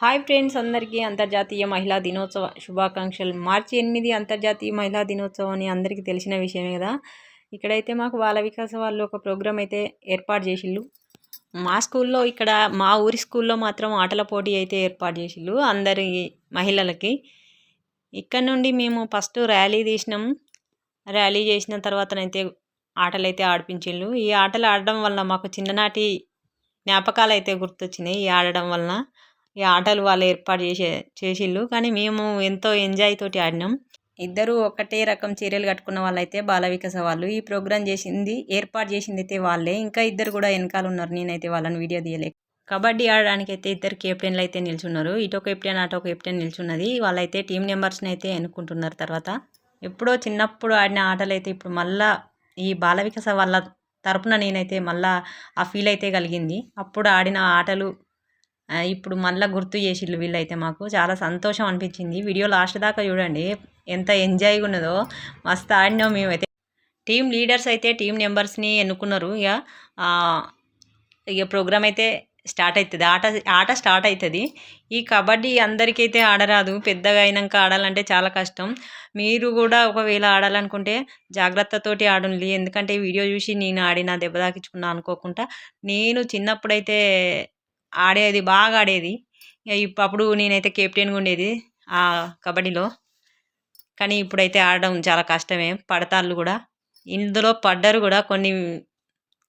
Hi friends అందరికీ అంతర్జాతీయ మహిళా దినోత్సవ శుభాకాంక్షలు. మార్చి ఎనిమిది అంతర్జాతీయ మహిళా దినోత్సవం అని అందరికీ తెలిసిన విషయమే కదా. ఇక్కడైతే మాకు బాల వికాస వాళ్ళు ఒక ప్రోగ్రామ్ అయితే ఏర్పాటు చేసిళ్ళు. మా స్కూల్లో ఇక్కడ మా ఊరి స్కూల్లో మాత్రం ఆటల పోటీ అయితే ఏర్పాటు చేసిళ్ళు అందరి మహిళలకి. ఇక్కడ నుండి మేము ఫస్ట్ ర్యాలీ తీసినాం. ర్యాలీ చేసిన తర్వాతనైతే ఆటలు అయితే ఆడిపించిళ్ళు. ఈ ఆటలు ఆడడం వల్ల మాకు చిన్ననాటి జ్ఞాపకాలు అయితే గుర్తొచ్చినాయి ఈ ఆడడం వలన. ఈ ఆటలు వాళ్ళు ఏర్పాటు చేసే చేసిళ్ళు. కానీ మేము ఎంతో ఎంజాయ్ తోటి ఆడినాం. ఇద్దరు ఒకటే రకం చీరలు కట్టుకున్న వాళ్ళైతే బాల వికాస వాళ్ళు. ఈ ప్రోగ్రాం చేసింది ఏర్పాటు చేసింది అయితే వాళ్ళే. ఇంకా ఇద్దరు కూడా వెనకాల ఉన్నారు నేనైతే వాళ్ళని వీడియో తీయలే. కబడ్డీ ఆడడానికి అయితే ఇద్దరు కెప్టెన్లు అయితే నిల్చున్నారు. ఇటో కెప్టెన్ అటో కెప్టెన్ నిల్చున్నది. వాళ్ళైతే టీం నెంబర్స్ని అయితే ఎన్నుకుంటున్నారు తర్వాత. ఎప్పుడో చిన్నప్పుడు ఆడిన ఆటలు అయితే ఇప్పుడు మళ్ళా ఈ బాల వికాస వాళ్ళ తరపున నేనైతే మళ్ళా ఆ ఫీల్ అయితే కలిగింది. అప్పుడు ఆడిన ఆటలు ఇప్పుడు మళ్ళీ గుర్తు చేసిళ్ళు వీళ్ళైతే మాకు. చాలా సంతోషం అనిపించింది. వీడియో లాస్ట్ దాకా చూడండి. ఎంత ఎంజాయ్గా ఉన్నదో. మస్తు ఆడినాం మేమైతే. టీం లీడర్స్ అయితే టీం నెంబర్స్ని ఎన్నుకున్నారు. ఇక ఇక ప్రోగ్రామ్ అయితే స్టార్ట్ అవుతుంది ఆట ఆట స్టార్ట్ అవుతుంది ఈ కబడ్డీ అందరికైతే ఆడరాదు. పెద్దగా అయినాక ఆడాలంటే చాలా కష్టం. మీరు కూడా ఒకవేళ ఆడాలనుకుంటే జాగ్రత్తతోటి ఆడండి ఎందుకంటే ఈ వీడియో చూసి నేను ఆడిన దెబ్బ తాకించుకున్నా అనుకోకుండా. నేను చిన్నప్పుడైతే ఆడేది బాగా ఆడేది. ఇక అప్పుడు నేనైతే కెప్టెన్గా ఉండేది ఆ కబడ్డీలో. కానీ ఇప్పుడైతే ఆడడం చాలా కష్టమే పడతాళ్ళు కూడా. ఇందులో పడ్డారు కూడా కొన్ని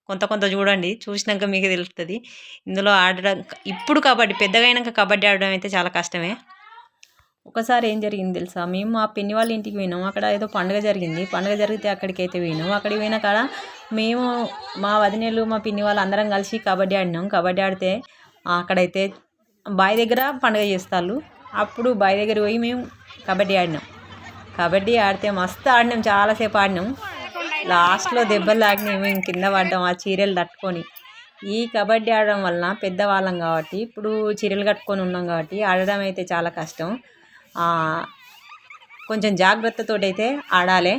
కొంత కొంత చూడండి చూసినాక మీకు తెలుస్తుంది. ఇందులో ఆడడం ఇప్పుడు కబడ్డీ పెద్దగా అయినాక కబడ్డీ ఆడడం అయితే చాలా కష్టమే. ఒకసారి ఏం జరిగింది తెలుసా? మేము మా పిన్ని వాళ్ళ ఇంటికి పోయినాం. అక్కడ ఏదో పండుగ జరిగింది. పండుగ జరిగితే అక్కడికి అయితే పోయినాం. అక్కడికి పోయిన కాడ మేము మా వదినేలు మా పిన్ని వాళ్ళు అందరం కలిసి కబడ్డీ ఆడినాం. కబడ్డీ ఆడితే అక్కడైతే బావి దగ్గర పండుగ చేస్తారు. అప్పుడు బావి దగ్గర పోయి మేము కబడ్డీ ఆడినాం. కబడ్డీ ఆడితే మస్తు ఆడినాం చాలాసేపు ఆడినాం. లాస్ట్లో దెబ్బలు తాకినాయి మేము కింద పడ్డాం ఆ చీరలు తట్టుకొని. ఈ కబడ్డీ ఆడడం వలన పెద్దవాళ్ళం కాబట్టి ఇప్పుడు చీరలు కట్టుకొని ఉన్నాం కాబట్టి ఆడడం అయితే చాలా కష్టం. కొంచెం జాగ్రత్తతో అయితే ఆడాలి.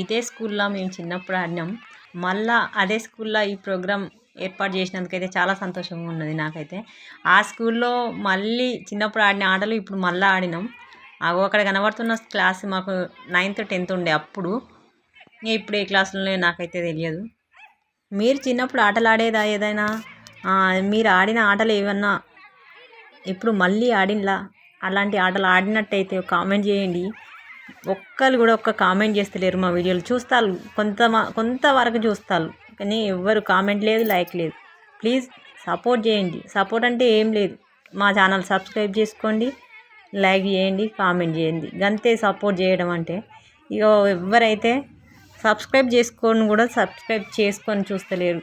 ఇదే స్కూల్లో మేము చిన్నప్పుడు ఆడినాం. మళ్ళా అదే స్కూల్లో ఈ ప్రోగ్రామ్ ఏర్పాటు చేసినందుకైతే చాలా సంతోషంగా ఉన్నది నాకైతే. ఆ స్కూల్లో మళ్ళీ చిన్నప్పుడు ఆడిన ఆటలు ఇప్పుడు మళ్ళీ ఆడినాం. అక్కడ కనబడుతున్న క్లాస్ మాకు నైన్త్ టెన్త్ ఉండే అప్పుడు. ఇంకా ఇప్పుడు ఏ క్లాసులో నాకైతే తెలియదు. మీరు చిన్నప్పుడు ఆటలు ఆడేదా ఏదైనా? మీరు ఆడిన ఆటలు ఏమన్నా? ఇప్పుడు మళ్ళీ ఆడినలా? అలాంటి ఆటలు ఆడినట్టయితే కామెంట్ చేయండి. ఒక్కరు కూడా ఒక్క కామెంట్ చేస్తలేరు మా వీడియోలు. చూస్తారు కొంత మా- కొంతవరకు చూస్తారు కానీ ఎవ్వరు కామెంట్ లేదు లైక్ లేదు. ప్లీజ్ సపోర్ట్ చేయండి. సపోర్ట్ అంటే ఏం లేదు. మా ఛానల్ సబ్స్క్రైబ్ చేసుకోండి లైక్ చేయండి కామెంట్ చేయండి. గంతే సపోర్ట్ చేయడం అంటే. ఇక ఎవరైతే సబ్స్క్రైబ్ చేసుకొని కూడా సబ్స్క్రైబ్ చేసుకొని చూస్తలేరు.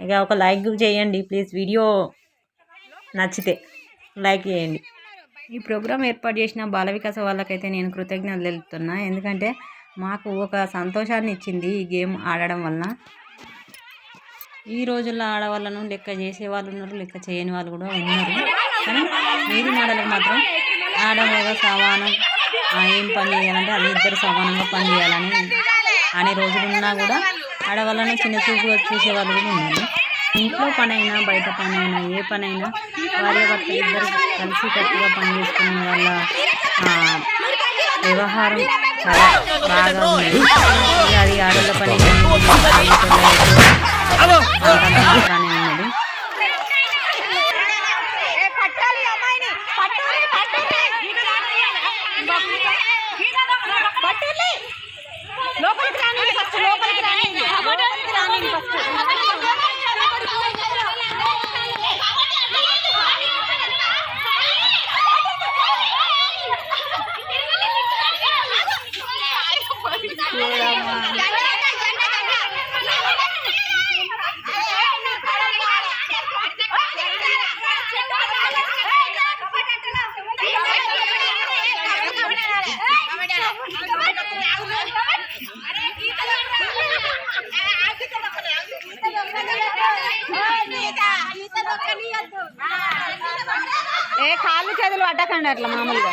ఇక ఒక లైక్ చేయండి. ప్లీజ్ వీడియో నచ్చితే లైక్ చేయండి. ఈ ప్రోగ్రాం ఏర్పాటు చేసిన బాల వికాస వాళ్ళకైతే నేను కృతజ్ఞతలు తెలుపుతున్నా. ఎందుకంటే మాకు ఒక సంతోషాన్ని ఇచ్చింది ఈ గేమ్ ఆడడం వలన. ఈ రోజుల్లో ఆడవాళ్ళను లెక్క చేసే వాళ్ళు ఉన్నారు లెక్క చేయని వాళ్ళు కూడా ఉన్నారు. కానీ మీరు మాటలకు మాత్రం ఆడవాళ్ళ సమానం ఏం పని చేయాలంటే అది ఇద్దరు సమానంగా పని చేయాలని అనే రోజులున్నా కూడా ఆడవాళ్ళను చిన్న చూపుగా చూసేవాళ్ళు కూడా ఉన్నారు. ఇంట్లో పనైనా బయట పనైనా ఏ పనైనా భార్యాభర్త ఇద్దరు కలిసి కట్టుగా పని చేసుకునే వాళ్ళ వ్యవహారం చాలా బాగా ఉంది. అది ఆడల పని బాగానే ఉన్నది లోపలికి రాని ఫస్ట్ లోపలికి రాని లోపలికి రాని ఫస్ట్ ఏ కాళ్ళు చేతులు పట్టకండి అట్లా మామూలుగా.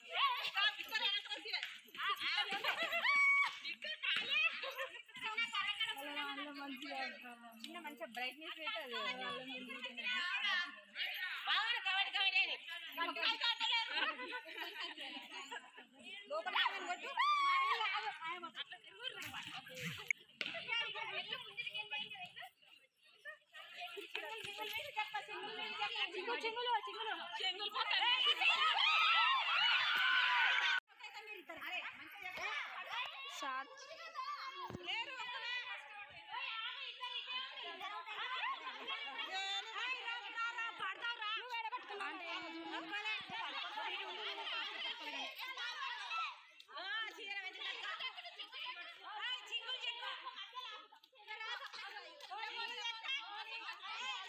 సాత్విక్ సైడ్ సాత్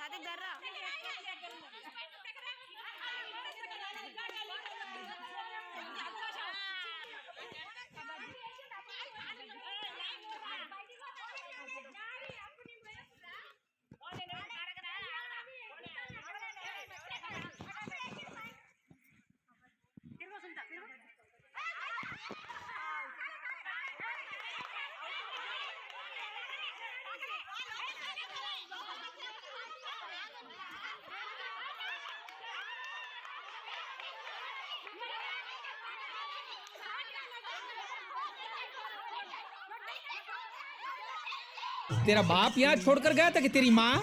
సాత్విక్ దర్రా तेरा बाप यहाँ छोड़कर गया था कि तेरी माँ?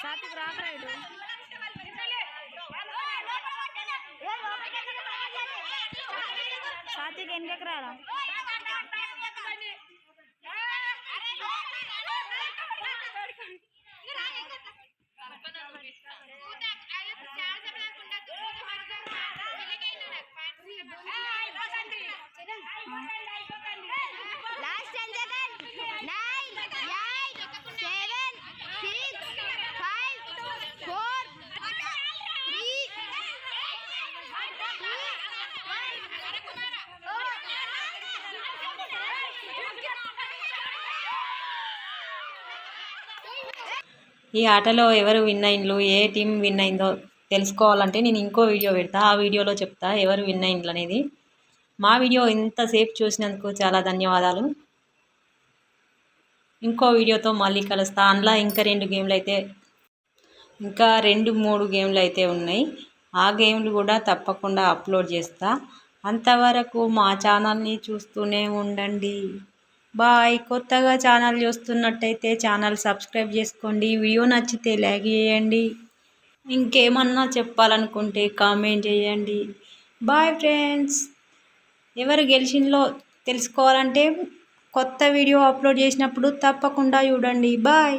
సాత్విక్ రాకరాయుడు సాత్విక్ ఎన్ని రారా ఈ ఆటలో ఎవరు విన్ అయిండ్లు ఏ టీం విన్ అయిందో తెలుసుకోవాలంటే నేను ఇంకో వీడియో పెడతా. ఆ వీడియోలో చెప్తా ఎవరు విన్ అయిండ్లు అనేది. మా వీడియో ఇంతసేపు చూసినందుకు చాలా ధన్యవాదాలు. ఇంకో వీడియోతో మళ్ళీ కలుస్తా. అందులో ఇంకా రెండు గేమ్లు అయితే ఇంకా రెండు మూడు గేమ్లు అయితే ఉన్నాయి. ఆ గేమ్లు కూడా తప్పకుండా అప్లోడ్ చేస్తా. అంతవరకు మా ఛానల్ని చూస్తూనే ఉండండి. బాయ్. కొత్తగా ఛానల్ చూస్తున్నట్టయితే ఛానల్ సబ్స్క్రైబ్ చేసుకోండి. వీడియో నచ్చితే లైక్ చేయండి. ఇంకేమన్నా చెప్పాలనుకుంటే కామెంట్ చేయండి. Bye friends. ఎవరు గెలిచిందో తెలుసుకోవాలంటే కొత్త వీడియో అప్లోడ్ చేసినప్పుడు తప్పకుండా చూడండి. బాయ్.